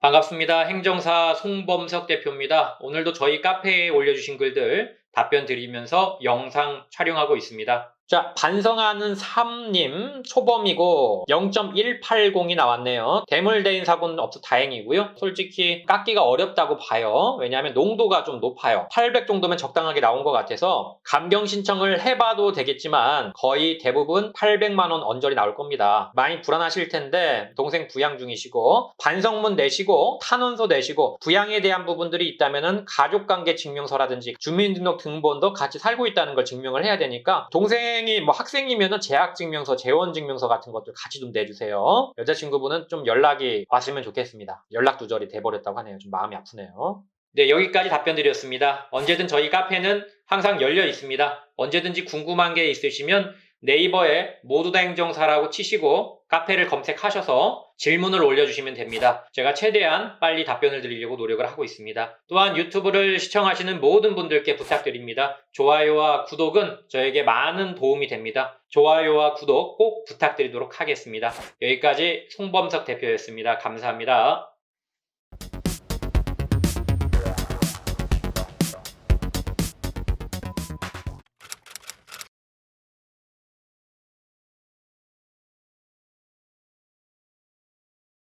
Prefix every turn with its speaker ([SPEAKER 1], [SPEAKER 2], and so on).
[SPEAKER 1] 반갑습니다. 행정사 송범석 대표입니다. 오늘도 저희 카페에 올려주신 글들 답변 드리면서 영상 촬영하고 있습니다. 자, 반성하는 3님 초범이고 0.180이 나왔네요. 대물대인 사고는 없어 다행이고요. 솔직히 깎기가 어렵다고 봐요. 왜냐하면 농도가 좀 높아요. 800 정도면 적당하게 나온 것 같아서 감경 신청을 해봐도 되겠지만 거의 대부분 800만 원 언저리 나올 겁니다. 많이 불안하실 텐데 동생 부양 중이시고 반성문 내시고 탄원서 내시고 부양에 대한 부분들이 있다면은 가족관계 증명서라든지 주민등록 등본도 같이 살고 있다는 걸 증명을 해야 되니까 동생 이 뭐 학생이면은 재학 증명서, 재원 증명서 같은 것들 같이 좀 내주세요. 여자친구분은 좀 연락이 왔으면 좋겠습니다. 연락 두절이 돼버렸다고 하네요. 좀 마음이 아프네요. 네, 여기까지 답변 드렸습니다. 언제든 저희 카페는 항상 열려 있습니다. 언제든지 궁금한 게 있으시면 네이버에 모두 다 행정사라고 치시고 카페를 검색하셔서 질문을 올려주시면 됩니다. 제가 최대한 빨리 답변을 드리려고 노력을 하고 있습니다. 또한 유튜브를 시청하시는 모든 분들께 부탁드립니다. 좋아요와 구독은 저에게 많은 도움이 됩니다. 좋아요와 구독 꼭 부탁드리도록 하겠습니다. 여기까지 송범석 대표였습니다. 감사합니다.